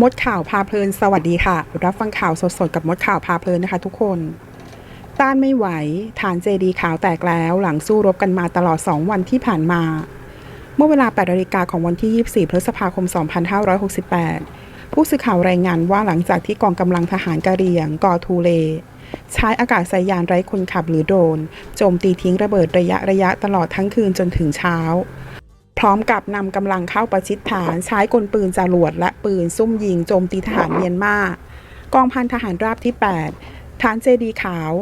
มดข่าวพาเพลินสวัสดีค่ะ รับฟังข่าวสดๆกับมดข่าวพาเพลินนะคะทุกคน ต้านไม่ไหว ฐานเจดีขาวแตกแล้ว หลังสู้รบกันมาตลอด 2 วันที่ผ่านมา เมื่อเวลา8นาฬิกาของวันที่ 24 พฤษภาคม 2568 ผู้สื่อข่าวรายงานว่าหลังจากที่กองกำลังทหารกะเหรี่ยงกอทูเล ใช้อากาศยานไร้คนขับหรือโดรนโจมตีทิ้งระเบิดระยะระยะตลอดทั้งคืนจนถึงเช้า พร้อมกับนำกำลังเข้าประชิดฐานใช้กลปืนจรวดและปืนซุ่มยิงโจมตีทหารเมียนมากองพันทหารราบที่ 8 ฐานเจดีขาว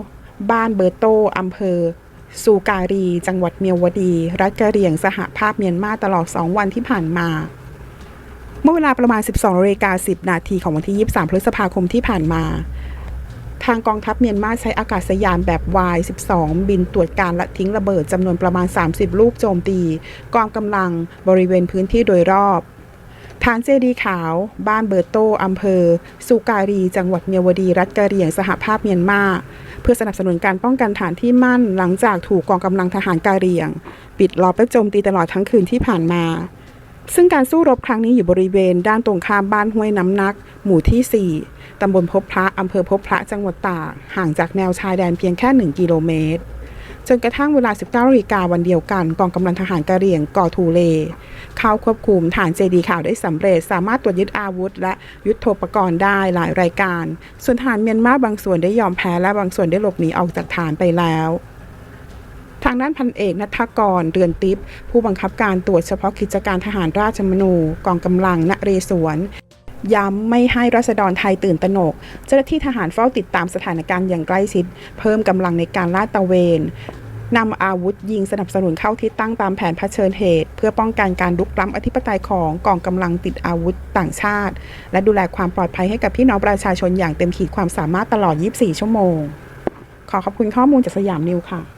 บ้านเบอร์โตอำเภอ สูการี จังหวัดเมียวดี รัฐกะเหรี่ยงสหภาพเมียนมาตลอด 2 วันที่ผ่านมา เมื่อเวลาประมาณ 12นาฬิกา10 นาทีของวันที่ 23 พฤษภาคมที่ผ่านมา ทางกองทัพเมียนมาใช้อากาศยานแบบ Y12 บินตรวจการและทิ้งระเบิดจำนวนประมาณ 30 ลูกโจมตี กองกำลังบริเวณพื้นที่โดยรอบฐานเจดีขาว บ้านเบอร์โตอำเภอ สุการี จังหวัดเมียวดี รัฐกะเหรี่ยง สหภาพเมียนมา เพื่อสนับสนุนการป้องกันฐานที่มั่นหลังจากถูกกองกำลังทหารกะเหรี่ยง ปิดล้อมและโจมตีตลอดทั้งคืนที่ผ่านมา ซึ่งการสู้รบครั้งนี้อยู่บริเวณด้านตรงข้ามบ้านห้วยน้ำนัก หมู่ที่ 4 ตำบลพบพระ อำเภอพบพระ จังหวัดตาก ห่างจากแนวชายแดนเพียงแค่ 1 กิโลเมตร จนกระทั่งเวลา 19นาฬิกาวันเดียวกัน กองกำลังทหารกะเหรี่ยงก่อทูเล เข้าควบคุมฐานเจดีข่าวได้สำเร็จ สามารถตรวจยึดอาวุธ และยุทโธปกรณ์ได้หลายรายการ ส่วนทหารเมียนมาบางส่วนได้ยอมแพ้และบางส่วนได้หลบหนีออกจากฐานไปแล้ว ทางด้านพันเอกนัทกรเรือนติปผู้บังคับการตรวจเฉพาะกิจการทหารราชมนูกองกำลังนเรศวรย้ำไม่ให้รัษฎรไทยตื่นตระหนก เจ้าหน้าที่ทหารเฝ้าติดตามสถานการณ์อย่างใกล้ชิด เพิ่มกำลังในการลาดตระเวนนำอาวุธยิงสนับสนุนเข้าที่ตั้งตามแผนเผชิญเหตุ เพื่อป้องกันการลุกล้ำอธิปไตยของกองกำลังติดอาวุธต่างชาติ และดูแลความปลอดภัยให้กับพี่น้องประชาชนอย่างเต็มขีดความสามารถตลอด 24 ชั่วโมง ขอขอบคุณข้อมูลจากสยามนิวค่ะ